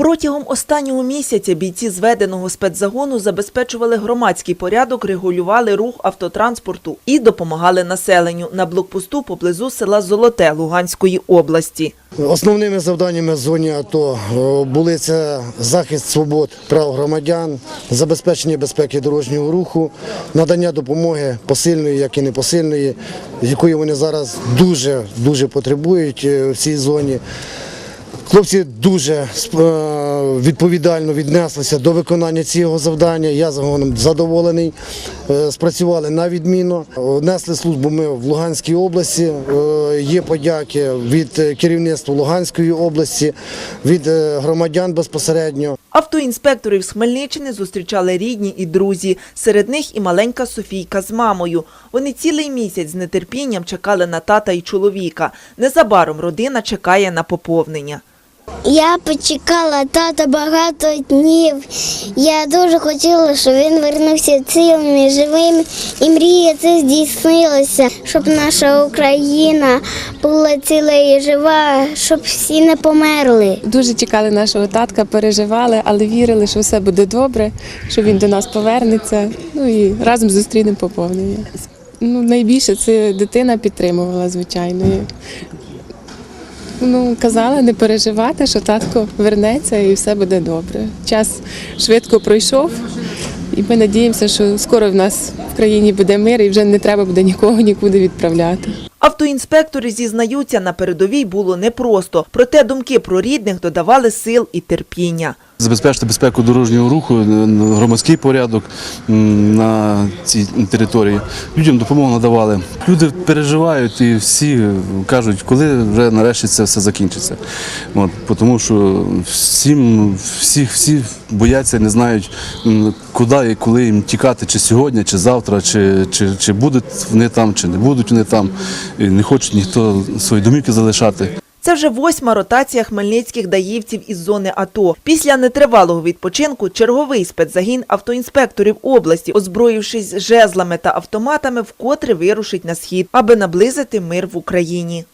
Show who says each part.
Speaker 1: Протягом останнього місяця бійці зведеного спецзагону забезпечували громадський порядок, регулювали рух автотранспорту і допомагали населенню на блокпосту поблизу села Золоте Луганської області.
Speaker 2: Основними завданнями зоні АТО е, були це захист свобод прав громадян, забезпечення безпеки дорожнього руху, надання допомоги посильної, як і непосильної, якої вони зараз дуже дуже потребують е, в цій зоні. Хлопці дуже е, відповідально віднеслися до виконання цього завдання. Я загоном задоволений. Е, Спрацювали на відмінно. Несли службу ми в Луганській області. Е, Є подяки від керівництва Луганської області, від громадян безпосередньо.
Speaker 1: Автоінспекторів з Хмельниччини зустрічали рідні і друзі. Серед них і маленька Софійка з мамою. Вони цілий місяць з нетерпінням чекали на тата і чоловіка. Незабаром родина чекає на поповнення.
Speaker 3: Я почекала тата багато днів. Я дуже хотіла, щоб він вернувся цілим і живим. І мрія це здійснилася, щоб наша Україна була ціла і жива, щоб всі не померли.
Speaker 4: Дуже чекали нашого татка, переживали, але вірили, що все буде добре, що він до нас повернеться. Ну і разом зустрінемо поповнення. Ну, найбільше це дитина підтримувала, звичайно. Ну, казала не переживати, що татко вернеться і все буде добре. Час швидко пройшов, і ми надіємося, що скоро в нас в країні буде мир і вже не треба буде нікого нікуди відправляти.
Speaker 1: Автоінспектори зізнаються, на передовій було непросто, проте думки про рідних додавали сил і терпіння.
Speaker 5: Забезпечити безпеку дорожнього руху, е, громадський порядок на цій території. Людям допомогу надавали. Люди переживають і всі кажуть, коли вже нарешті це все закінчиться. От, тому що всім, всі, всі бояться, не знають, куди і коли їм тікати, чи сьогодні, чи завтра, чи, чи, чи будуть вони там, чи не будуть вони там. І не хочуть ніхто свої домівки залишати.
Speaker 1: Це вже восьма ротація хмельницьких даївців із зони АТО. Після нетривалого відпочинку черговий спецзагін автоінспекторів області, озброївшись жезлами та автоматами, вкотре вирушить на схід, аби наблизити мир в Україні.